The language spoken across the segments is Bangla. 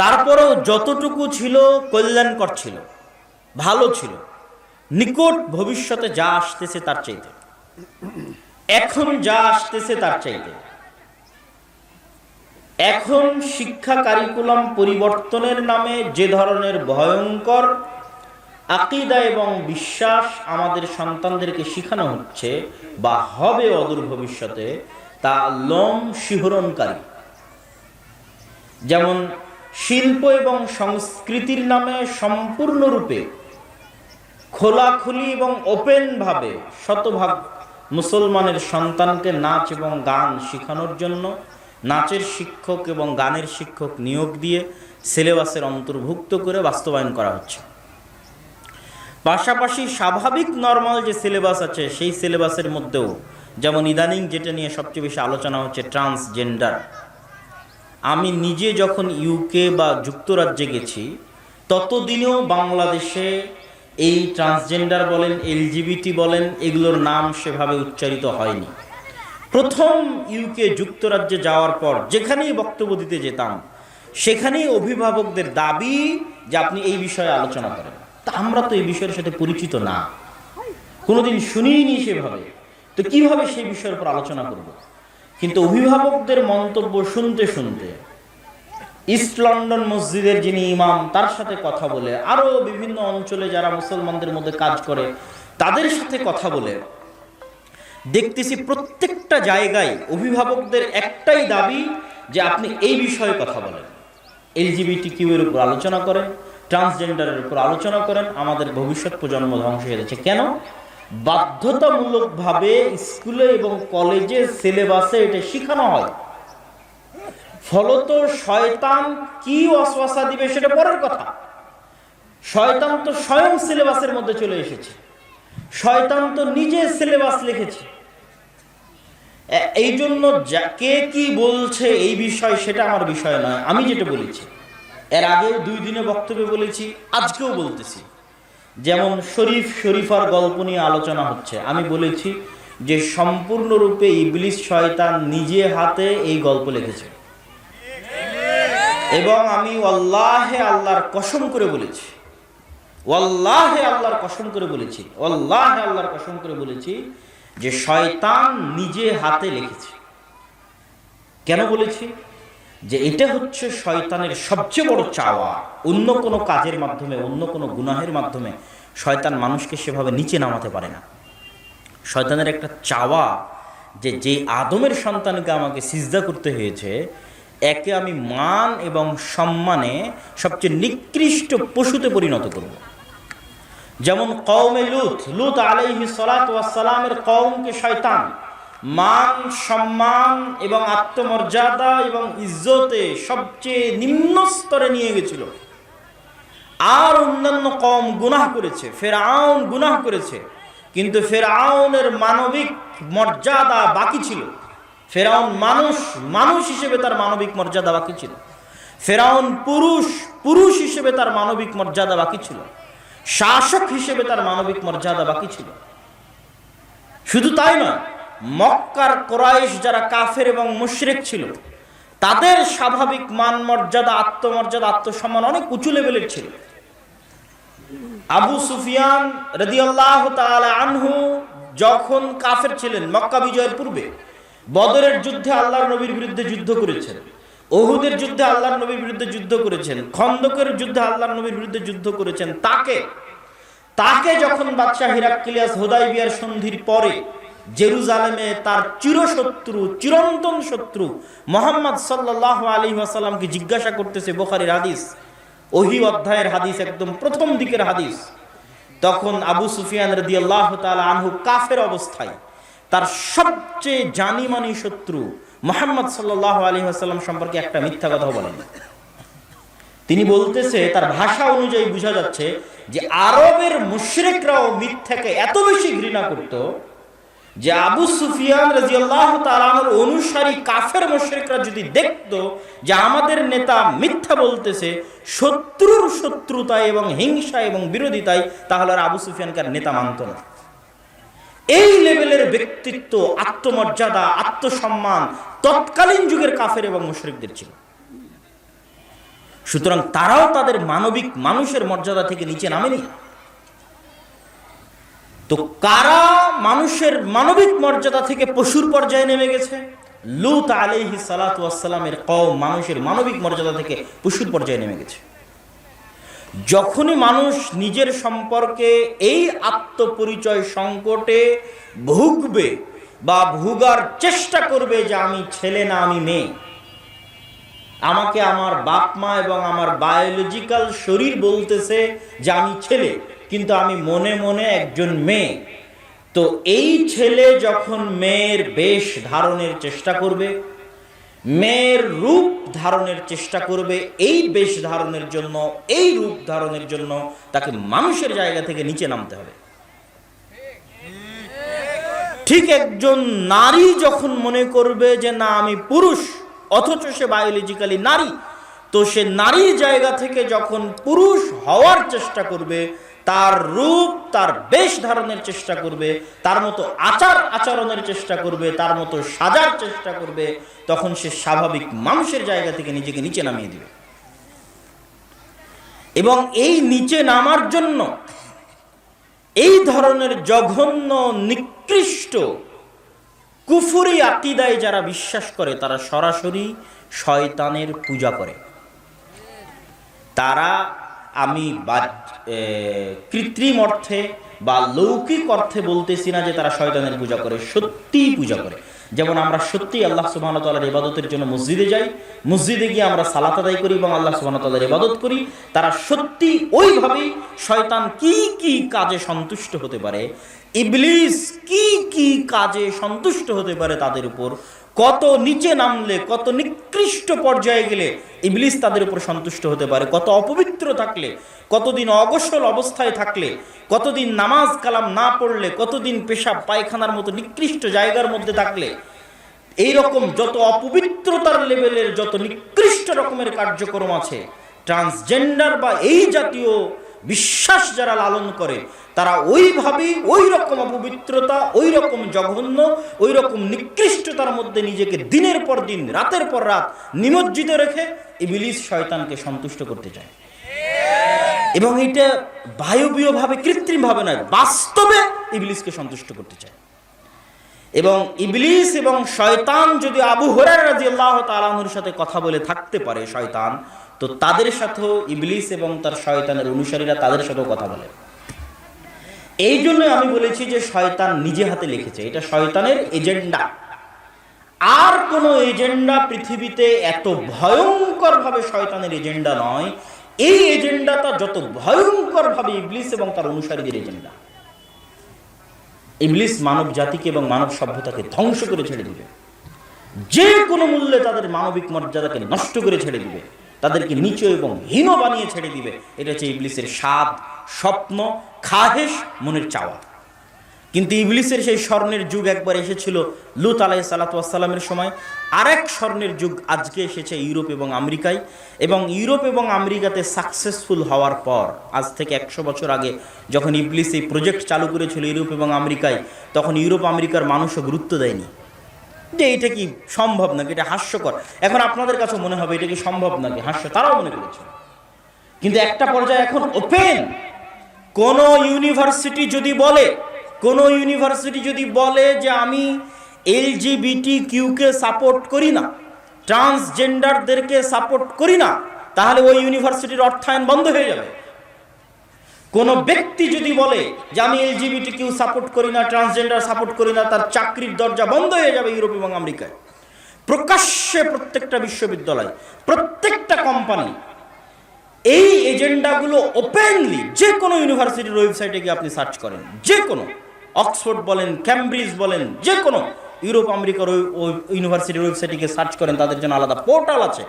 তারপরেও যতটুকু ছিল কল্যাণকর ছিল, ভালো ছিল। নিকট ভবিষ্যতে যা আসতেছে তার চাইতে। এখন যা আসতেছে তার চাইতে। এখন শিক্ষা কারিকুলাম পরিবর্তনের নামে যে ধরনের ভয়ঙ্কর আকিদা এবং বিশ্বাস আমাদের সন্তানদেরকে শেখানো হচ্ছে বা হবে অদূর ভবিষ্যতে, তা লম শিহরণকারী। যেমন শিল্প এবং সংস্কৃতির নামে সম্পূর্ণরূপে খোলাখুলি এবং ওপেনভাবে শতভাগ মুসলমানের সন্তানকে নাচ এবং গান শেখানোর জন্য নাচের শিক্ষক এবং গানের শিক্ষক নিয়োগ দিয়ে সিলেবাসের অন্তর্ভুক্ত করে বাস্তবায়ন করা হচ্ছে। পাশাপাশি স্বাভাবিক নর্মাল যে সিলেবাস আছে, সেই সিলেবাসের মধ্যেও যেমন ইদানিং যেটা নিয়ে সবচেয়ে বেশি আলোচনা হচ্ছে ট্রান্সজেন্ডার। আমি নিজে যখন ইউকে বা যুক্তরাজ্যে গেছি, ততদিনেও বাংলাদেশে এই ট্রান্সজেন্ডার বলেন এলজিবিটি বলেন, এগুলোর নাম সেভাবে উচ্চারিত হয়নি। প্রথম ইউকে যুক্তরাজ্যে যাওয়ার পর যেখানেই বক্তব্য দিতে যেতাম, সেখানেই অভিভাবকদের দাবি যে আপনি এই বিষয়ে আলোচনা করেন। তা আমরা তো এই বিষয়ের সাথে পরিচিত না। কোনোদিন শুনিনি সেভাবে। তো কীভাবে সেই বিষয়ের উপর আলোচনা করব? কিন্তু অভিভাবকদের মন্তব্য শুনতে শুনতে ইস্ট লন্ডন মসজিদের যিনি ইমাম, তার সাথে কথা বলে, আরও বিভিন্ন অঞ্চলে যারা মুসলমানদের মধ্যে কাজ করে, তাদের সাথে কথা বলে, দেখতেছি প্রত্যেকটা জায়গায় অভিভাবকদের একটাই দাবি যে আপনি এই বিষয়ে কথা বলেন। এলজিবিটি কিউ এর উপর আলোচনা করেন, ট্রান্সজেন্ডারের উপর আলোচনা করেন, আমাদের ভবিষ্যৎ প্রজন্ম ধ্বংস হয়ে যাচ্ছে। কেন? বাধ্যতামূলকভাবে স্কুলে এবং কলেজে সিলেবাসে এটা শেখানো হয়। ফলত শয়তান কি অশ্বাসা দিবে সেটা পরের কথা। শয়তান তো স্বয়ং সিলেবাসের মধ্যে চলে এসেছে। শয়তান তো নিজে সিলেবাস লিখেছে। এই জন্য কে কি বলছে এই বিষয় সেটা আমার বিষয় নয়। আমি যেটা বলেছি, এর আগেও দুই দিনে বক্তব্যে বলেছি, আজকেও বলতেছি। যেমন শরীফ শরীফার গল্প নিয়ে আলোচনা হচ্ছে। আমি বলেছি যে সম্পূর্ণরূপে ইবলিস শয়তান নিজে হাতে এই গল্প লিখেছে। এবং আমি ওয়াল্লাহে আল্লাহর কসম করে বলেছি, ওয়াল্লাহে আল্লাহর কসম করে বলেছি, ওয়াল্লাহে আল্লাহর কসম করে বলেছি যে শয়তান নিজে হাতে লিখেছে। কেন বলেছি? যে এটা হচ্ছে শয়তানের সবচেয়ে বড় চাওয়া। অন্য কোনো কাজের মাধ্যমে, অন্য কোনো গুনাহের মাধ্যমে শয়তান মানুষকে সেভাবে নিচে নামাতে পারে না। শয়তানের একটা চাওয়া যে যে আদমের সন্তানকে আমাকে সিজদা করতে হয়েছে, একে আমি মান এবং সম্মানে সবচেয়ে নিকৃষ্ট পশুতে পরিণত করব। যেমন কওমে লুত লুত আলাইহি সালামের কওমকে শয়তান মান, সম্মান এবং আত্মমর্যাদা এবং ইজ্জতে সবচেয়ে নিম্ন স্তরে নিয়ে গেছিল। আর অন্যান্য কম গুনাহ করেছে ফের আউন গুনাহ করেছে, কিন্তু ফের ফেরাউনের মানবিক মর্যাদা বাকি ছিল। ফেরাউন মানুষ মানুষ হিসেবে তার মানবিক মর্যাদা বাকি ছিল। ফেরাউন পুরুষ পুরুষ হিসেবে তার মানবিক মর্যাদা বাকি ছিল। শাসক হিসেবে তার মানবিক মর্যাদা বাকি ছিল। শুধু তাই নয় মক্কার কোরাইশ যারা কাফের এবং মুশরিক ছিল, তাদের স্বাভাবিক মান মর্যাদা আত্মমর্যাদা, আত্মসম্মান অনেক উঁচু লেভেলের ছিল। আবু সুফিয়ান রাদিয়াল্লাহু আনহু যখন কাফের ছিলেন মক্কা বিজয়ের পূর্বে, বদরের যুদ্ধে আল্লাহর নবীর বিরুদ্ধে যুদ্ধ করেছেন ওহুদের যুদ্ধে আল্লাহর নবীর বিরুদ্ধে যুদ্ধ করেছেন, খন্দকের যুদ্ধে আল্লাহর নবীর বিরুদ্ধে যুদ্ধ করেছেন, তাকে তাকে যখন বাদশাহ হিরাক্লিয়াস হোদাইবিয়ার সন্ধির পরে জেরুজালেমে তার চিরশত্রু, চিরন্তন শত্রু মোহাম্মদ সাল্লাহ আলী আসাল্লামকে জিজ্ঞাসা করতেছে বোখারির হাদিস, ওহি অধ্যায়ের হাদিস একদম প্রথম দিকের হাদিস। তখন আবু সুফিয়ান রদি আল্লাহ আনহু কাফের অবস্থায় তার সবচেয়ে জানিমানি শত্রু মোহাম্মদ সাল্লাহ আলী আসাল্লাম সম্পর্কে একটা মিথ্যা কথা বলেন। তিনি বলতেছে, তার ভাষা অনুযায়ী বোঝা যাচ্ছে যে আরবের মুশরিকরাও মিথ্যাকে এত বেশি ঘৃণা করত যে আবু সুফিয়ান তাআলার অনুসারী কাফের মুশরিকরা যদি দেখতো যে আমাদের নেতা মিথ্যা বলতেছে, শত্রুর শত্রুতায় এবং হিংসা এবং বিরোধিতায়, তাহলে আর আবু সুফিয়ানকে আর নেতা মানত না। এই লেভেলের ব্যক্তিত্ব, আত্মমর্যাদা, আত্মসম্মান তৎকালীন যুগের কাফের এবং মুশরিকদের ছিল। সুতরাং তারাও তাদের মানবিক মানুষের মর্যাদা থেকে নিচে নামেনি। তো কারা মানুষের মানবিক মর্যাদা থেকে পশুর পর্যায়ে নেমে গেছে? লুত আলাইহি সালাতামের কম মানুষের মানবিক মর্যাদা থেকে পশুর পর্যায়ে নেমে গেছে। যখনই মানুষ নিজের সম্পর্কে এই আত্মপরিচয় সংকটে ভুগবে বা ভুগার চেষ্টা করবে যে আমি ছেলে না, আমি মেয়ে, আমাকে আমার বাপ মা এবং আমার বায়োলজিক্যাল শরীর বলতেছে যে আমি ছেলে কিন্তু আমি মনে মনে একজন মেয়ে। তো এই ছেলে যখন মেয়ের বেশ ধারণের চেষ্টা করবে, মেয়ের রূপ ধারণের চেষ্টা করবে, এই বেশ ধারণের জন্য, এই রূপ ধারণের জন্য তাকে মানুষের জায়গা থেকে নিচে নামতে হবে। ঠিক একজন নারী যখন মনে করবে যে, না, আমি পুরুষ, অথচ সে বায়োলজিক্যালি নারী, তো সে নারীর জায়গা থেকে যখন পুরুষ হওয়ার চেষ্টা করবে তার রূপ, তার বেশ ধারণের চেষ্টা করবে, তার মতো আচার আচরণের চেষ্টা করবে, তার মতো সাজার চেষ্টা করবে, তখন সে স্বাভাবিক মানুষের জায়গা থেকে নিজেকে নিচে নামিয়ে দিবে। এবং এই নিচে নামার জন্য এই ধরনের জঘন্য, নিকৃষ্ট, কুফুরি আকিদায় যারা বিশ্বাস করে, তারা সরাসরি শয়তানের পূজা করে। তারা আমি কৃত্রিম অর্থে বা লৌকিক অর্থে বলতেছি না যে তারা শয়তানের পূজা করে, সত্যিই পূজা করে। যেমন আমরা সত্যি আল্লাহ সুবাহ তাল্লাহর ইবাদতের জন্য মসজিদে যাই, মসজিদে গিয়ে আমরা সালাত আদায় করি এবং আল্লাহ সুবাহ তাল্লাহর ইবাদত করি, তারা সত্যি ওইভাবেই শয়তান কি কি কাজে সন্তুষ্ট হতে পারে, ইবলিস কি কি কাজে সন্তুষ্ট হতে পারে তাদের উপর কত নিচে নামলে, কত নিকৃষ্ট পর্যায়ে গেলে ইবলিস তাদের উপর সন্তুষ্ট হতে পারে। কত অপবিত্র থাকলে, কতদিন অগসল অবস্থায় থাকলে, কতদিন নামাজ কালাম না পড়লে, কতদিন পেশাব, পায়খানার মতো নিকৃষ্ট জায়গার মধ্যে থাকলে এই রকম যত অপবিত্রতার লেভেলের, যত নিকৃষ্ট রকমের কার্যক্রম আছে ট্রান্সজেন্ডার বা এই জাতীয় বিশ্বাস যারা লালন করে, তারা ওইভাবেই ওই রকম অপবিত্রতা ওই রকম জঘন্য ওই রকম নিকৃষ্টতার মধ্যে নিজেকে দিনের পর দিন, রাতের পর রাত নিমজ্জিত রেখে ইবিলিস শয়তানকে সন্তুষ্ট করতে চায়। এবং এটা বায়বীয়ভাবে, কৃত্রিমভাবে নয়, বাস্তবে ইবলিসকে সন্তুষ্ট করতে চায়। এবং ইবলিস এবং শয়তান যদি আবু হরার রাজি আল্লাহ তালাহুর সাথে কথা বলে থাকতে পারে, শয়তান তো তাদের সাথেও ইবলিস এবং তার শয়তানের অনুসারীরা তাদের সাথেও কথা বলে। এই জন্য আমি বলেছি যে শয়তান নিজে হাতে লিখেছে। এটা শয়তানের এজেন্ডা। আর কোন এজেন্ডা পৃথিবীতে এত ভয়ঙ্কর ভাবে শয়তানের এজেন্ডা নয়। এই এজেন্ডাটা যত ভয়ঙ্কর ভাবে ইবলিস এবং তার অনুসারীদের এজেন্ডা। ইবলিস মানব জাতিকে এবং মানব সভ্যতাকে ধ্বংস করে ছেড়ে দিবে। যে কোনো মূল্যে তাদের মানবিক মর্যাদাকে নষ্ট করে ছেড়ে দিবে। তাদেরকে নিচু এবং হীন বানিয়ে ছেড়ে দিবে। এটা হচ্ছে ইবলিসের স্বাদ স্বপ্ন খাহেস মনের চাওয়া। কিন্তু ইবলিসের সেই স্বর্ণের যুগ একবার এসেছিল লুত আলাই সালাতামের সময়। আরেক স্বর্ণের যুগ আজকে এসেছে ইউরোপ এবং আমেরিকায়। এবং ইউরোপ এবং আমেরিকাতে সাকসেসফুল হওয়ার পর আজ থেকে একশো বছর আগে যখন ইবলিস এই প্রজেক্ট চালু করেছিল ইউরোপ এবং আমেরিকায় তখন ইউরোপ আমেরিকার মানুষও গুরুত্ব দেয়নি। যে এটা কি সম্ভব নাকি? এটা হাস্যকর। এখন আপনাদের কাছে মনে হবে এটা কি সম্ভব নাকি? হাস্য, তারাও মনে করেছে। কিন্তু একটা পর্যায়ে এখন ওপেন কোন ইউনিভার্সিটি যদি বলে, কোন ইউনিভার্সিটি যদি বলে যে আমি এলজিবিটি কিউকে সাপোর্ট করি না ট্রান্সজেন্ডারদেরকে সাপোর্ট করি না, তাহলে ওই ইউনিভার্সিটির অর্থায়ন বন্ধ হয়ে যাবে। কোন ব্যক্তি যদি বলে যে আমি এলজিবিটি কিউ সাপোর্ট করি না, ট্রান্সজেন্ডার সাপোর্ট করি না, তার চাকরির দরজা বন্ধ হয়ে যাবে ইউরোপ এবং আমেরিকায়। প্রকাশ্যে প্রত্যেকটা বিশ্ববিদ্যালয়, প্রত্যেকটা কোম্পানি এই এজেন্ডাগুলো ওপেনলি যে কোনো ইউনিভার্সিটির ওয়েবসাইটে গিয়ে আপনি সার্চ করেন যে কোনো অক্সফোর্ড বলেন, ক্যামব্রিজ বলেন যে কোনো ইউরোপ, আমেরিকার ইউনিভার্সিটির ওয়েবসাইটে গিয়ে সার্চ করেন, তাদের জন্য আলাদা পোর্টাল আছে,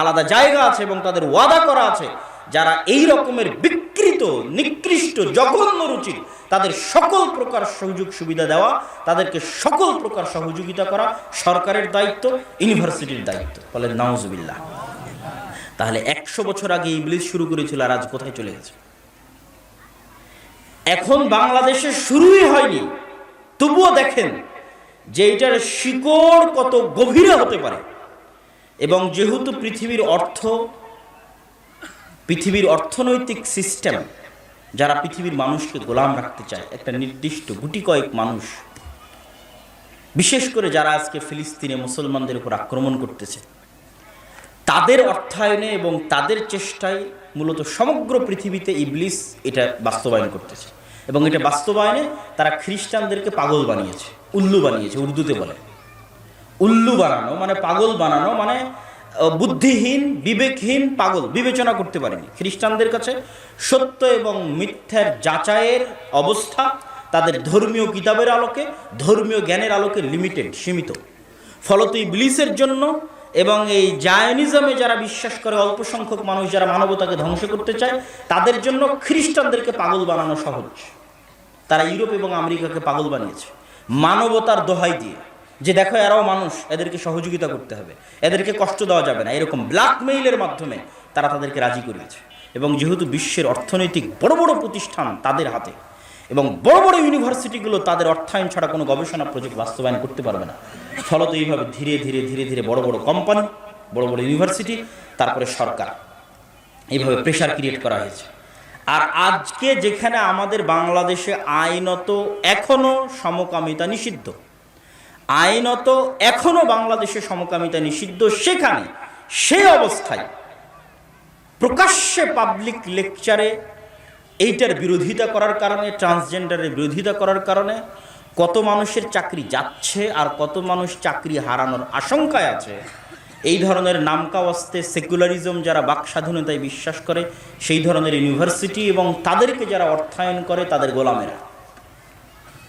আলাদা জায়গা আছে এবং তাদের ওয়াদা করা আছে। যারা এই রকমের বিকৃত, নিকৃষ্ট, জঘন্য রুচির তাদের সকল প্রকার সুযোগ সুবিধা দেওয়া, তাদেরকে সকল প্রকার সহযোগিতা করা সরকারের দায়িত্ব, ইউনিভার্সিটির দায়িত্ব। বলেন নাউজুবিল্লাহ। তাহলে একশো বছর আগে ইবলিস শুরু করেছিল আর আজ কোথায় চলে গেছে? এখন বাংলাদেশে শুরুই হয়নি। তবুও দেখেন যে এটার শিকড় কত গভীরে হতে পারে। এবং যেহেতু পৃথিবীর অর্থ পৃথিবীর অর্থনৈতিক সিস্টেম যারা পৃথিবীর মানুষকে গোলাম রাখতে চায়, একটা নির্দিষ্ট গুটি কয়েক মানুষ, বিশেষ করে যারা আজকে ফিলিস্তিনে মুসলমানদের উপর আক্রমণ করতেছে, তাদের অর্থায়নে এবং তাদের চেষ্টায় মূলত সমগ্র পৃথিবীতে ইবলিস এটা বাস্তবায়ন করতেছে এবং এটা বাস্তবায়নে তারা খ্রিস্টানদেরকে পাগল বানিয়েছে, উল্লু বানিয়েছে, উর্দুতে বলে। উল্লু বানানো মানে পাগল বানানো মানে বুদ্ধিহীন, বিবেকহীন, পাগল বিবেচনা করতে পারেনি। খ্রিস্টানদের কাছে সত্য এবং মিথ্যার যাচাইয়ের অবস্থা তাদের ধর্মীয় কিতাবের আলোকে, ধর্মীয় জ্ঞানের আলোকে লিমিটেড সীমিত। ফলত ইবলিসের জন্য এবং এই জায়নিজমে যারা বিশ্বাস করে, অল্প সংখ্যক মানুষ যারা মানবতাকে ধ্বংস করতে চায়, তাদের জন্য খ্রিস্টানদেরকে পাগল বানানো সহজ। তারা ইউরোপ এবং আমেরিকাকে পাগল বানিয়েছে। মানবতার দোহাই দিয়ে। যে দেখো এরাও মানুষ, এদেরকে সহযোগিতা করতে হবে। এদেরকে কষ্ট দেওয়া যাবে না। এরকম ব্ল্যাকমেইলের মাধ্যমে তারা তাদেরকে রাজি করিয়েছে। এবং যেহেতু বিশ্বের অর্থনৈতিক বড় বড় প্রতিষ্ঠান তাদের হাতে, এবং বড় বড় ইউনিভার্সিটিগুলো তাদের অর্থায়ন ছাড়া কোনো গবেষণা প্রজেক্ট বাস্তবায়ন করতে পারবে না। ফলত এইভাবে ধীরে ধীরে ধীরে ধীরে বড় বড় কোম্পানি বড় বড় ইউনিভার্সিটি, তারপরে সরকার। এইভাবে প্রেশার ক্রিয়েট করা হয়েছে। আর আজকে যেখানে আমাদের বাংলাদেশে আইনত এখনও সমকামিতা নিষিদ্ধ। আইনত এখনও বাংলাদেশে সমকামিতা নিষিদ্ধ সেখানে সেই অবস্থায় প্রকাশ্যে পাবলিক লেকচারে এইটার বিরোধিতা করার কারণে ট্রান্সজেন্ডারের বিরোধিতা করার কারণে কত মানুষের চাকরি যাচ্ছে আর কত মানুষ চাকরি হারানোর আশঙ্কায় আছে, এই ধরনের নামকাওয়াস্তে সেকুলারিজম যারা বাক স্বাধীনতায় বিশ্বাস করে, সেই ধরনের ইউনিভার্সিটি এবং তাদেরকে যারা অর্থায়ন করে, তাদের গোলামেরা।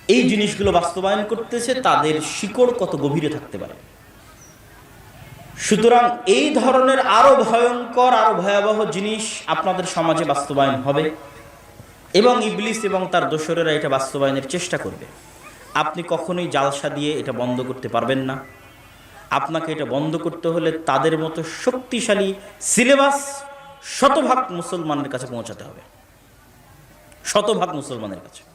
এই জিনিসগুলো বাস্তবায়ন করতেছে, তাদের শিকড় কত গভীরে থাকতে পারে? সুতরাং এই ধরনের আরও ভয়ঙ্কর, আরও ভয়াবহ জিনিস আপনাদের সমাজে বাস্তবায়ন হবে এবং ইবলিস এবং তার দোসরেরা এটা বাস্তবায়নের চেষ্টা করবে। আপনি কখনোই জালসা দিয়ে এটা বন্ধ করতে পারবেন না। আপনাকে এটা বন্ধ করতে হলে তাদের মতো শক্তিশালী সিলেবাস শতভাগ মুসলমানের কাছে পৌঁছাতে হবে। শতভাগ মুসলমানের কাছে।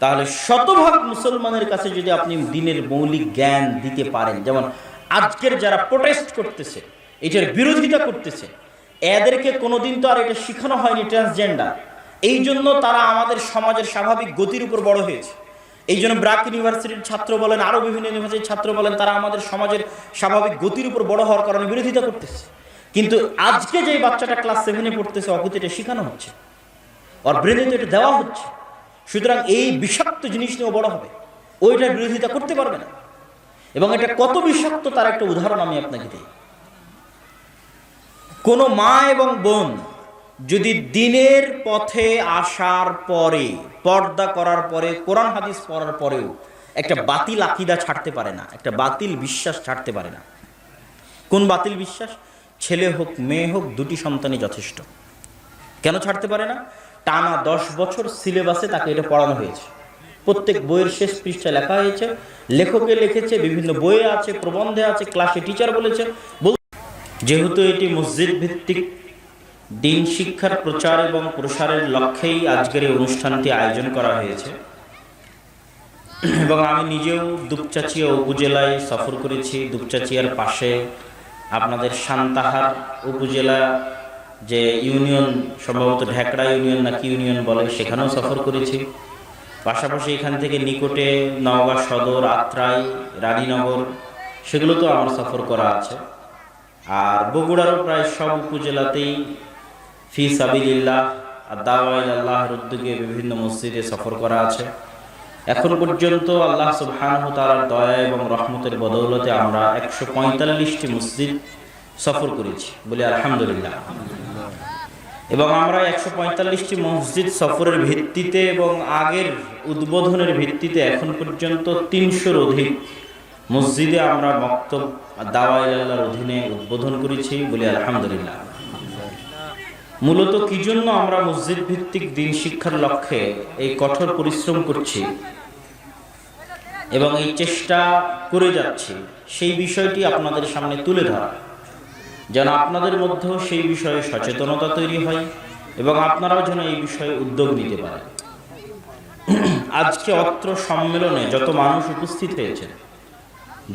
তাহলে শতভাগ মুসলমানের কাছে যদি আপনি দিনের মৌলিক জ্ঞান দিতে পারেন, যেমন আজকের যারা প্রোটেস্ট করতেছে, এটার বিরোধিতা করতেছে, এদেরকে কোনোদিন তো আর এটা শেখানো হয়নি ট্রান্সজেন্ডার এই জন্য তারা আমাদের সমাজের স্বাভাবিক গতির উপর বড় হয়েছে। এই জন্য ব্রাক ইউনিভার্সিটির ছাত্র বলেন, আরও বিভিন্ন ইউনিভার্সিটির ছাত্র বলেন, তারা আমাদের সমাজের স্বাভাবিক গতির উপর বড় হওয়ার কারণে বিরোধিতা করতেছে। কিন্তু আজকে যে বাচ্চাটা ক্লাস সেভেনে পড়তেছে, অকুত এটা শেখানো হচ্ছে। ওর ব্রেনে তো এটা দেওয়া হচ্ছে। সুতরাং এই বিষাক্ত জিনিস নিয়েও বড় হবে। ওইটার বিরোধিতা করতে পারবে না। এবং এটা কত বিষাক্ত তার একটা উদাহরণ আমি আপনাকে দিই। কোনো মা এবং বোন যদি দিনের পথে আসার পরে পর্দা করার পরে কোরআন হাদিস পড়ার পরেও একটা বাতিল আকিদা ছাড়তে পারে না একটা বাতিল বিশ্বাস ছাড়তে পারে না। কোন বাতিল বিশ্বাস? ছেলে হোক মেয়ে হোক দুটি সন্তানই যথেষ্ট। কেন ছাড়তে পারে না? টানা দশ বছর সিলেবাসে তাকে এটা পড়ানো হয়েছে। প্রত্যেক বইয়ের শেষ পৃষ্ঠায় লেখা হয়েছে। লেখকে লিখেছে, বিভিন্ন বইয়ে আছে, প্রবন্ধে আছে, ক্লাসে টিচার বলেছে। যেহেতু এটি মসজিদ ভিত্তিক, দিন শিক্ষার প্রচার এবং প্রসারের লক্ষ্যেই আজকের এই অনুষ্ঠানটি আয়োজন করা হয়েছে। এবং আমি নিজেও দুপচাচিয়া উপজেলায় সফর করেছি। দুপচাচিয়ার পাশে আপনাদের সান্তাহার উপজেলা যে ইউনিয়ন, সম্ভবত ঢেকড়া ইউনিয়ন নাকি ইউনিয়ন বলে, সেখানেও সফর করেছি। পাশাপাশি এখান থেকে নিকটে নওগাঁ সদর, আত্রাই, রানীনগর সেগুলো তো আমার সফর করা আছে। আর বগুড়ারও প্রায় সব উপজেলাতেই ফি সাবিল্লাহ আর দাওয়াইল আল্লাহর উদ্যোগে বিভিন্ন মসজিদে সফর করা আছে। এখন পর্যন্ত আল্লাহ সুবহানাহু তাআলার দয়া এবং রহমতের বদৌলতে আমরা একশো পঁয়তাল্লিশটি মসজিদ সফর করেছি। বলি আলহামদুলিল্লাহ। এবং আমরা একশো পঁয়তাল্লিশটি মসজিদ সফরের ভিত্তিতে এবং আগের উদ্বোধনের ভিত্তিতে এখন পর্যন্ত তিনশোর অধিক মসজিদে আমরা মক্তব দাওয়াই আল্লাহর অধীনে উদ্বোধন করেছি বলি আলহামদুলিল্লাহ। মূলত কি জন্য আমরা মসজিদ ভিত্তিক দিন শিক্ষার লক্ষ্যে এই কঠোর পরিশ্রম করছি এবং এই চেষ্টা করে যাচ্ছি, সেই বিষয়টি আপনাদের সামনে তুলে ধরা। যেন আপনাদের মধ্যেও সেই বিষয়ে সচেতনতা তৈরি হয় এবং আপনারাও যেন এই বিষয়ে উদ্যোগ নিতে পারেন। আজকে অত্র সম্মেলনে যত মানুষ উপস্থিত হয়েছেন,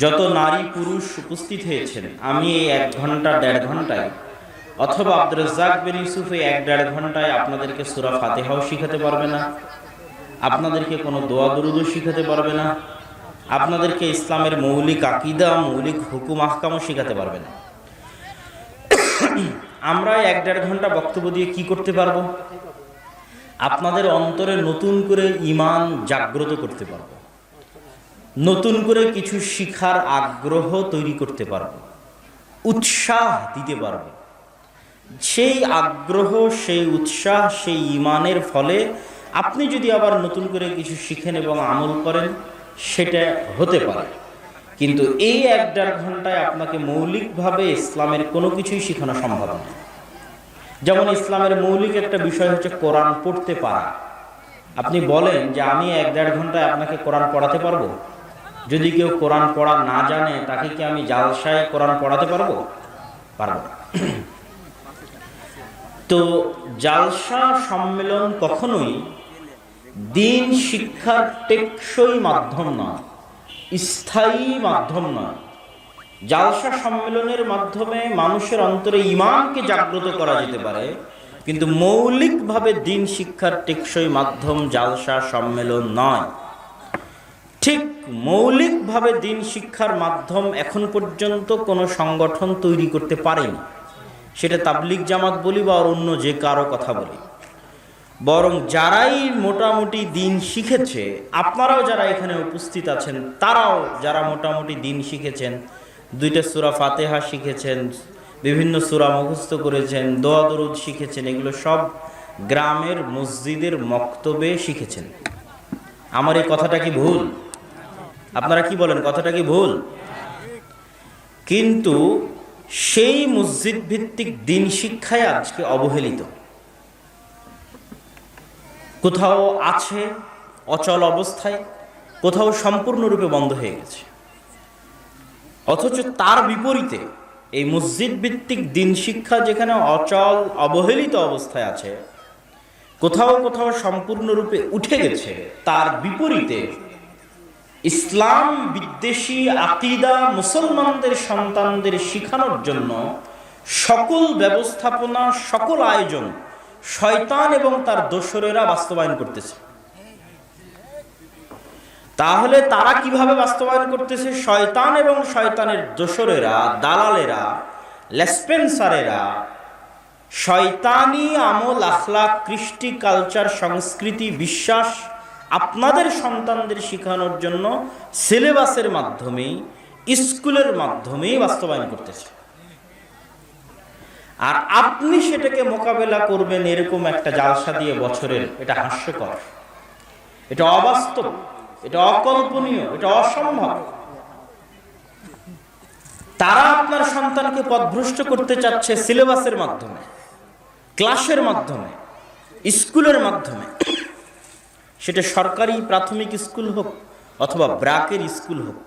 যত নারী পুরুষ উপস্থিত হয়েছেন, আমি এই এক ঘণ্টা, দেড় ঘন্টায়, অথবা আব্দুর রাজ্জাক বিন ইউসুফ এই এক দেড় ঘন্টায় আপনাদেরকে সুরা ফাতেহাও শিখাতে পারবে না, আপনাদেরকে কোনো দোয়া দরুদও শিখাতে পারবে না, আপনাদেরকে ইসলামের মৌলিক আকিদা, মৌলিক হুকুম, আহকামও শিখাতে পারবে না। আমরা এক দেড় ঘণ্টা বক্তব্য দিয়ে কি করতে পারব? আপনাদের অন্তরে নতুন করে ইমান জাগ্রত করতে পারব। নতুন করে কিছু শিখার আগ্রহ তৈরি করতে পারব। উৎসাহ দিতে পারব। সেই আগ্রহ, সেই উৎসাহ, সেই ইমানের ফলে আপনি যদি আবার নতুন করে কিছু শিখেন এবং আমল করেন, সেটা হতে পারে। কিন্তু এই এক দেড় ঘন্টায় আপনাকে মৌলিকভাবে ইসলামের কোনো কিছুই শেখানো সম্ভব নয় যেমন ইসলামের মৌলিক একটা বিষয় হচ্ছে কোরআন পড়তে পারা। আপনি বলেন যে আমি এক দেড় ঘন্টায় আপনাকে কোরআন পড়াতে পারব? যদি কেউ কোরআন পড়া না জানে তাকে কি আমি জালসায় কোরআন পড়াতে পারব? পারব না। তো জালসা সম্মেলন কখনোই দিন শিক্ষার টেকসই মাধ্যম নয়। স্থায়ী মাধ্যম নয়। জালসা সম্মেলনের মাধ্যমে মানুষের অন্তরে ইমানকে জাগ্রত করা যেতে পারে, কিন্তু মৌলিকভাবে দিন শিক্ষার টেকসই মাধ্যম জালসা সম্মেলন নয়। ঠিক মৌলিকভাবে দিন শিক্ষার মাধ্যম এখন পর্যন্ত কোনো সংগঠন তৈরি করতে পারেনি। সেটা তাবলিক জামাত বলি বা অন্য যে কারও কথা বলি। বরং যারাই মোটামুটি দিন শিখেছে, আপনারাও যারা এখানে উপস্থিত আছেন, তারাও যারা মোটামুটি দিন শিখেছেন, দুইটা সুরা ফাতেহা শিখেছেন, বিভিন্ন সুরা মুখস্থ করেছেন, দোয়া দরুদ শিখেছেন, এগুলো সব গ্রামের মসজিদের মক্তবে শিখেছেন। আমার এই কথাটা কি ভুল? আপনারা কি বলেন, কথাটা কি ভুল? কিন্তু সেই মসজিদ ভিত্তিক দিন শিক্ষায় আজকে অবহেলিত। কোথাও আছে অচল অবস্থায়, কোথাও সম্পূর্ণরূপে বন্ধ হয়ে গেছে। অথচ তার বিপরীতে এই মসজিদ ভিত্তিক দিন শিক্ষা যেখানে অচল, অবহেলিত অবস্থায় আছে, কোথাও কোথাও সম্পূর্ণরূপে উঠে গেছে, তার বিপরীতে ইসলাম বিদ্বেষী আকিদা মুসলমানদের সন্তানদের শিখানোর জন্য সকল ব্যবস্থাপনা, সকল আয়োজন শয়তান এবং তার দোসরেরা বাস্তবায়ন করতেছে। তাহলে তারা কীভাবে বাস্তবায়ন করতেছে? শয়তান এবং শয়তানের দোসরেরা, দালালেরা, লেসপেন্সারেরা শয়তানি আমল আখলা কৃষ্টি, কালচার, সংস্কৃতি, বিশ্বাস আপনাদের সন্তানদের শেখানোর জন্য সিলেবাসের মাধ্যমেই, স্কুলের মাধ্যমেই বাস্তবায়ন করতেছে। আর আপনি সেটাকে মোকাবেলা করবেন এরকম একটা জালসা দিয়ে বছরের, এটা হাস্যকর। এটা অবাস্তব, এটা অকল্পনীয়, এটা অসম্ভব। তারা আপনার সন্তানকে পথভ্রষ্ট করতে চাচ্ছে সিলেবাসের মাধ্যমে, ক্লাসের মাধ্যমে, স্কুলের মাধ্যমে। সেটা সরকারি প্রাথমিক স্কুল হোক, অথবা ব্রাকের স্কুল হোক,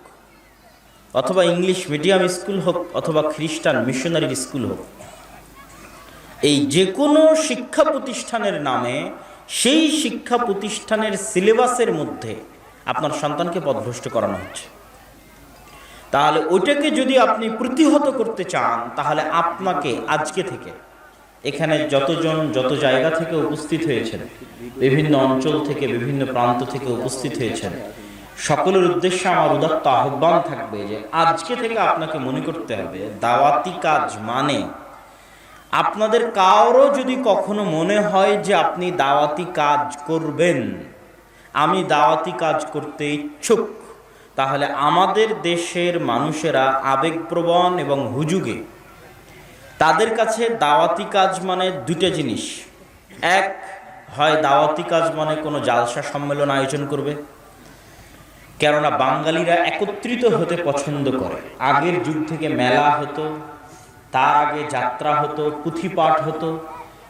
অথবা ইংলিশ মিডিয়াম স্কুল হোক, অথবা খ্রিস্টান মিশনারির স্কুল হোক। এই যে কোনো শিক্ষা প্রতিষ্ঠানের নামে, সেই শিক্ষা প্রতিষ্ঠানের সিলেবাসের মধ্যে আপনার সন্তানকে পথভ্রষ্ট করানো হচ্ছে। তাহলে ওইটাকে যদি আপনি প্রতিহত করতে চান, তাহলে আপনাকে আজকে থেকে এখানে যতজন যত জায়গা থেকে উপস্থিত হয়েছেন, বিভিন্ন অঞ্চল থেকে, বিভিন্ন প্রান্ত থেকে উপস্থিত হয়েছেন, সকলের উদ্দেশ্যে আমার উদাত্ত আহ্বান থাকবে যে আজকে থেকে আপনাকে মনে করতে হবে, দাওয়াতি কাজ মানে আপনাদের কারও যদি কখনো মনে হয় যে আপনি দাওয়াতি কাজ করবেন, আমি দাওয়াতি কাজ করতে ইচ্ছুক, তাহলে আমাদের দেশের মানুষেরা আবেগপ্রবণ এবং হুজুগে। তাদের কাছে দাওয়াতি কাজ মানে দুইটা জিনিস। এক, হয় দাওয়াতি কাজ মানে কোনো জালসা সম্মেলন আয়োজন করবে। কেননা বাঙালিরা একত্রিত হতে পছন্দ করে। আগের যুগ থেকে মেলা হতো তার আগে যাত্রা হতো, পুঁথিপাঠ হতো।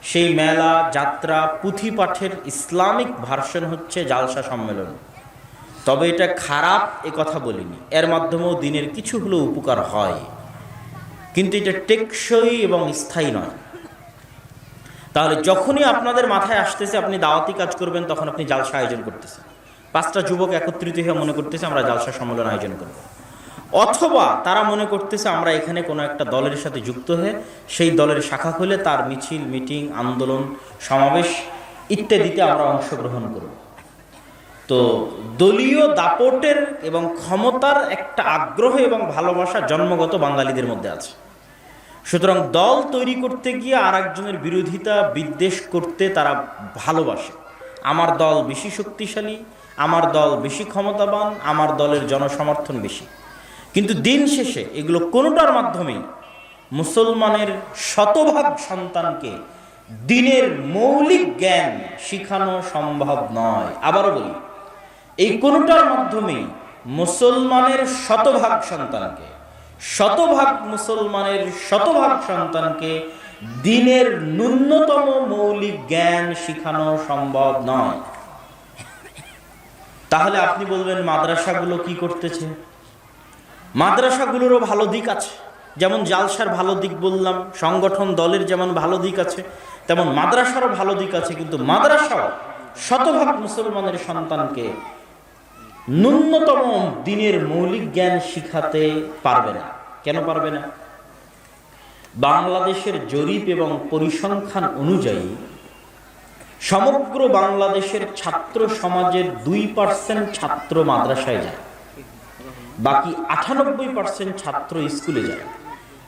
সেই মেলা, যাত্রা, পুঁথিপাঠের ইসলামিক ভার্সন হচ্ছে জালসা সম্মেলন। তবে এটা খারাপ এ কথা বলিনি। এর মাধ্যমেও দিনের কিছু হলেও উপকার হয়। কিন্তু এটা টেকসই এবং স্থায়ী নয়। তাহলে যখনই আপনাদের মাথায় আসতেছে আপনি দাওয়াতি কাজ করবেন, তখন আপনি জালসা আয়োজন করতেছেন। পাঁচটা যুবক একত্রিত হয়ে মনে করতেছে আমরা জালসা সম্মেলন আয়োজন করব। অথবা তারা মনে করতেছে আমরা এখানে কোনো একটা দলের সাথে যুক্ত হয়ে সেই দলের শাখা খুলে তার মিছিল, মিটিং, আন্দোলন, সমাবেশ ইত্যাদিতে আমরা অংশগ্রহণ করব। তো দলীয় দাপটের এবং ক্ষমতার একটা আগ্রহ এবং ভালোবাসা জন্মগত বাঙালিদের মধ্যে আছে। সুতরাং দল তৈরি করতে গিয়ে আর একজনের বিরোধিতা, বিদ্বেষ করতে তারা ভালোবাসে। আমার দল বেশি শক্তিশালী, আমার দল বেশি ক্ষমতাবান, আমার দলের জনসমর্থন বেশি। কিন্তু দিন শেষে এগুলো কোনোটার মাধ্যমেই মুসলমানের শতভাগ সন্তানকে দিনের মৌলিক জ্ঞান শিখানো সম্ভব নয়। আবারও বলি, এই কোনোটার মাধ্যমেই মুসলমানের শতভাগ সন্তানকে, শতভাগ মুসলমানের শতভাগ সন্তানকে দিনের ন্যূনতম মৌলিক জ্ঞান শিখানো সম্ভব নয়। তাহলে আপনি বলবেন মাদ্রাসাগুলো কি করতেছে? মাদ্রাসাগুলোরও ভালো দিক আছে। যেমন জালসার ভালো দিক বললাম, সংগঠন দলের যেমন ভালো দিক আছে, তেমন মাদ্রাসারও ভালো দিক আছে, কিন্তু মাদ্রাসাও শতভাগ মুসলমানের সন্তানকে ন্যূনতম দিনের মৌলিক জ্ঞান শিখাতে পারবে না। কেন পারবে না? বাংলাদেশের জরিপ এবং পরিসংখ্যান অনুযায়ী সমগ্র বাংলাদেশের ছাত্র সমাজের দুই পার্সেন্ট ছাত্র মাদ্রাসায় যায়। বাকি আটানব্বই পার্সেন্ট ছাত্র স্কুলে যায়।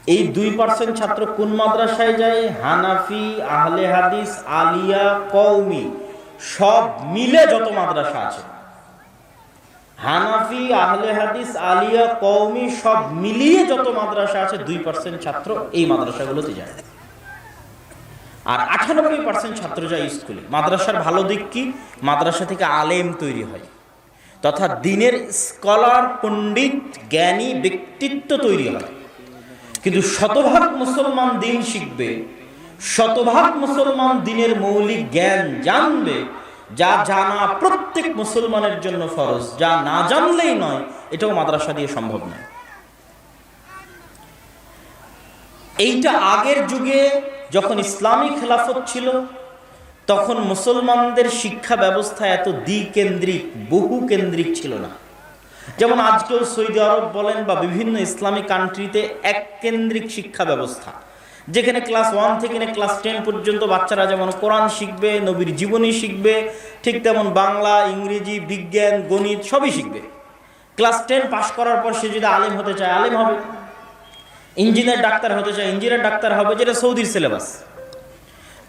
এই দুই পার্সেন্ট ছাত্র কোন মাদ্রাসায় যায়? হানাফি, আহলে হাদিস, আলিয়া, কওমি, সব মিলে যত মাদ্রাসা আছে। হানাফি, আহলে হাদিস, আলিয়া, কওমি, সব মিলিয়ে যত মাদ্রাসা আছে, দুই পার্সেন্ট ছাত্র এই মাদ্রাসাগুলোতে যায়। আর আঠানব্বই পার্সেন্ট ছাত্র যায় স্কুলে। মাদ্রাসার ভালো দিক কি? মাদ্রাসা থেকে আলেম তৈরি হয়। তথা দিনের স্কলার, পণ্ডিত, জ্ঞানী ব্যক্তিত্ব তৈরি হয়। কিন্তু শতভাগ মুসলমান দিন শিখবে, শতভাগ মুসলমান দিনের মৌলিক জ্ঞান জানবে, যা জানা প্রত্যেক মুসলমানের জন্য ফরজ, যা না জানলেই নয়, এটাও মাদ্রাসা দিয়ে সম্ভব নয়। এইটা আগের যুগে যখন ইসলামী খেলাফত ছিল তখন মুসলমানদের শিক্ষা ব্যবস্থা এত দ্বিকেন্দ্রিক বহু কেন্দ্রিক ছিল না। যেমন আজকেও সৌদি আরব বলেন বা বিভিন্ন ইসলামিক কান্ট্রিতে এক কেন্দ্রিক শিক্ষা ব্যবস্থা। যেখানে ক্লাস ওয়ান থেকে ক্লাস টেন পর্যন্ত বাচ্চারা যেমন কোরআন শিখবে, নবীর জীবনী শিখবে, ঠিক তেমন বাংলা, ইংরেজি, বিজ্ঞান, গণিত সবই শিখবে। ক্লাস টেন পাশ করার পর সে যদি আলেম হতে চায়, আলেম হবে। ইঞ্জিনিয়ার ডাক্তার হতে চায়, ইঞ্জিনিয়ার ডাক্তার হবে, যেটা সৌদির সিলেবাস।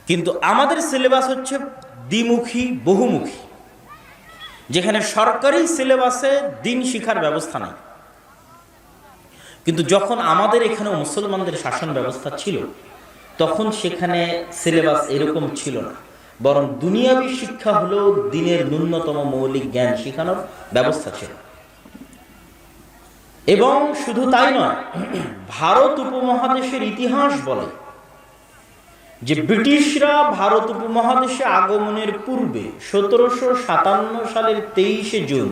কিন্তু আমাদের সিলেবাস হচ্ছে দ্বিমুখী, বহুমুখী। যেখানে সরকারি সিলেবাসে দিন শিখার ব্যবস্থা নাই। কিন্তু যখন আমাদের এখানে মুসলমানদের শাসন ব্যবস্থা ছিল, তখন সেখানে সিলেবাস এরকম ছিল না। বরং দুনিয়াবী শিক্ষা হলেও দিনের ন্যূনতম মৌলিক জ্ঞান শেখানোর ব্যবস্থা ছিল। এবং শুধু তাই নয়, ভারত উপমহাদেশের ইতিহাস বলে যে ব্রিটিশরা ভারত উপমহাদেশে আগমনের পূর্বে সতেরোশো সাতান্ন সালের তেইশে জুন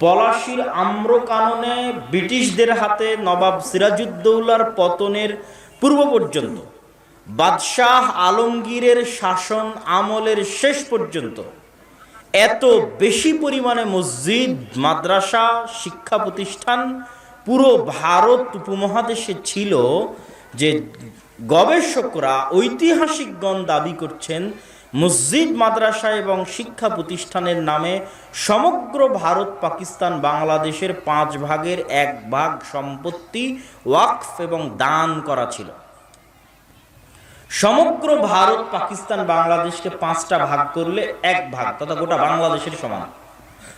পলাশির আম্র কাননে ব্রিটিশদের হাতে নবাব সিরাজুদ্দৌলার পতনের পূর্ব পর্যন্ত, বাদশাহ আলমগীরের শাসন আমলের শেষ পর্যন্ত, এত বেশি পরিমাণে মসজিদ, মাদ্রাসা, শিক্ষা প্রতিষ্ঠান পুরো ভারত উপমহাদেশে ছিল যে গবেষকরা ঐতিহাসিকগণ দাবি করছেন, মসজিদ, মাদ্রাসা এবং শিক্ষা প্রতিষ্ঠানের নামে সমগ্র ভারত, পাকিস্তান, বাংলাদেশের পাঁচ ভাগের এক ভাগ সম্পত্তি ওয়াকফ এবং দান করা ছিল। সমগ্র ভারত, পাকিস্তান, বাংলাদেশকে পাঁচটা ভাগ করলে এক ভাগ, তথা গোটা বাংলাদেশের সমান।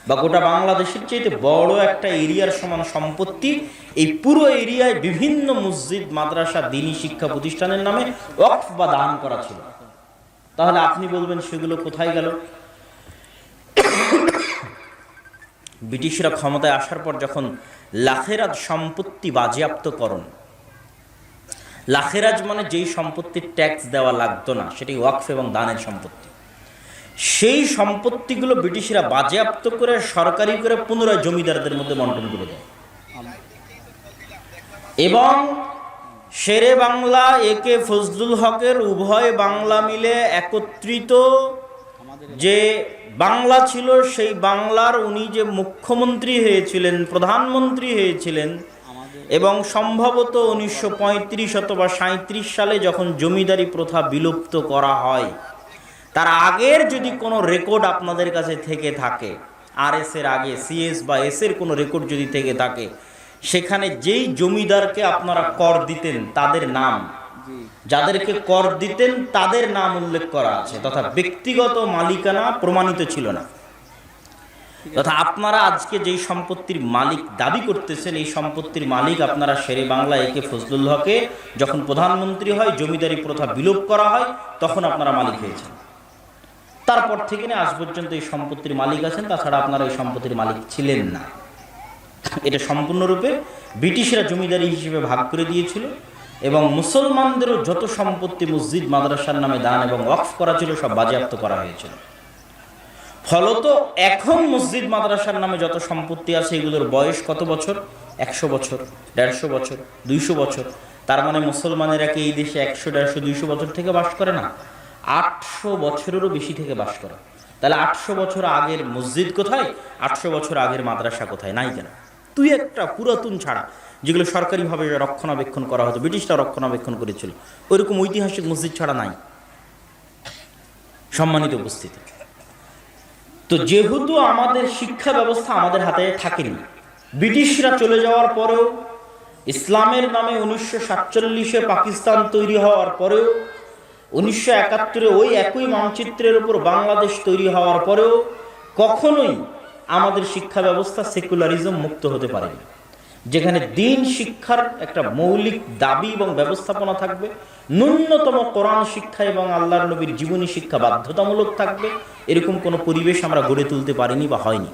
বা গোটা বাংলাদেশের চাইতে বড় একটা এরিয়ার সমান সম্পত্তি, এই পুরো এরিয়ায় বিভিন্ন মসজিদ, মাদ্রাসা, দিনী শিক্ষা প্রতিষ্ঠানের নামে ওয়াকফ বা দান করা ছিল। তাহলে আপনি বলবেন সেগুলো কোথায় গেল? ব্রিটিশরা ক্ষমতায় আসার পর যখন লাখেরাজ সম্পত্তি বাজেয়াপ্তকরণ, লাখেরাজ মানে যেই সম্পত্তির ট্যাক্স দেওয়া লাগতো না, সেটি ওয়াকফ এবং দানের সম্পত্তি। সেই সম্পত্তিগুলো ব্রিটিশরা বাজেয়াপ্ত করে সরকারি করে পুনরায় জমিদারদের মধ্যে বন্টন করে দেয়। এবং শেরে বাংলা, একে ফজলুল হকের উভয় বাংলা মিলে একত্রিত যে বাংলা ছিল, সেই বাংলার উনি যে মুখ্যমন্ত্রী হয়েছিলেন, প্রধানমন্ত্রী হয়েছিলেন এবং সম্ভবত উনিশশো পঁয়ত্রিশ অথবা সাঁত্রিশ সালে যখন জমিদারি প্রথা বিলুপ্ত করা হয় তার আগের যদি কোনো রেকর্ড আপনাদের কাছে থেকে থাকে আর এস এর আগে সিএস বা এস এর কোনো রেকর্ড যদি থেকে থাকে সেখানে যেই জমিদারকে আপনারা কর দিতেন তাদের নাম। যাদেরকে কর দিতেন তাদের নাম উল্লেখ করা আছে তথা ব্যক্তিগত মালিকানা প্রমাণিত ছিল না। তথা আপনারা আজকে যেই সম্পত্তির মালিক দাবি করতেছেন এই সম্পত্তির মালিক আপনারা শেরে বাংলা একে ফজলুল হকে যখন প্রধানমন্ত্রী হয় জমিদারি প্রথা বিলোপ করা হয় তখন আপনারা মালিক হয়েছেন। তারপর থেকে নিয়ে আজ পর্যন্ত এই সম্পত্তির মালিক আছেন, তাছাড়া আপনারা এই সম্পত্তির মালিক ছিলেন না। এটা সম্পূর্ণরূপে ব্রিটিশরা জমিদারি হিসেবে ভাগ করে দিয়েছিল এবং মুসলমানদেরও যত সম্পত্তি মসজিদ, মাদ্রাসার নামে দান এবং ওয়াকফ করা ছিল, সব বাজেয়াপ্ত করা হয়েছিল। ফলত এখন মসজিদ, মাদ্রাসার নামে যত সম্পত্তি আছে, এগুলোর বয়স কত বছর? একশো বছর, দেড়শো বছর, দুইশো বছর। তার মানে মুসলমানেরা কি এই দেশে একশো, দেড়শো, দুইশো বছর থেকে বাস করে না? আটশো বছরেরও বেশি থেকে বাস করে। তাহলে আটশো বছর আগের মসজিদ কোথায়? আটশো বছর আগের মাদ্রাসা কোথায়? নাই কেন? তুই একটা পুরাতন ছাড়া, যেগুলো সরকারিভাবে রক্ষণাবেক্ষণ করা হতো, ব্রিটিশরা রক্ষণাবেক্ষণ করেছিল, ওইরকম ঐতিহাসিক মসজিদ ছাড়া নাই। সম্মানিত উপস্থিতি। তো যেহেতু আমাদের শিক্ষা ব্যবস্থা আমাদের হাতে থাকেনি, ব্রিটিশরা চলে যাওয়ার পরেও, ইসলামের নামে উনিশশো সাতচল্লিশে পাকিস্তান তৈরি হওয়ার পরেও উনিশশো একাত্তরে ওই একই মানচিত্রের উপর বাংলাদেশ তৈরি হওয়ার পরেও কখনোই আমাদের শিক্ষা ব্যবস্থা সেকুলারিজম মুক্ত হতে পারেনি। যেখানে দিন শিক্ষার একটা মৌলিক দাবি এবং ব্যবস্থাপনা থাকবে, ন্যূনতম কোরআন শিক্ষা এবং আল্লাহর নবীর জীবনী শিক্ষা বাধ্যতামূলক থাকবে, এরকম কোনো পরিবেশ আমরা গড়ে তুলতে পারিনি বা হয়নি।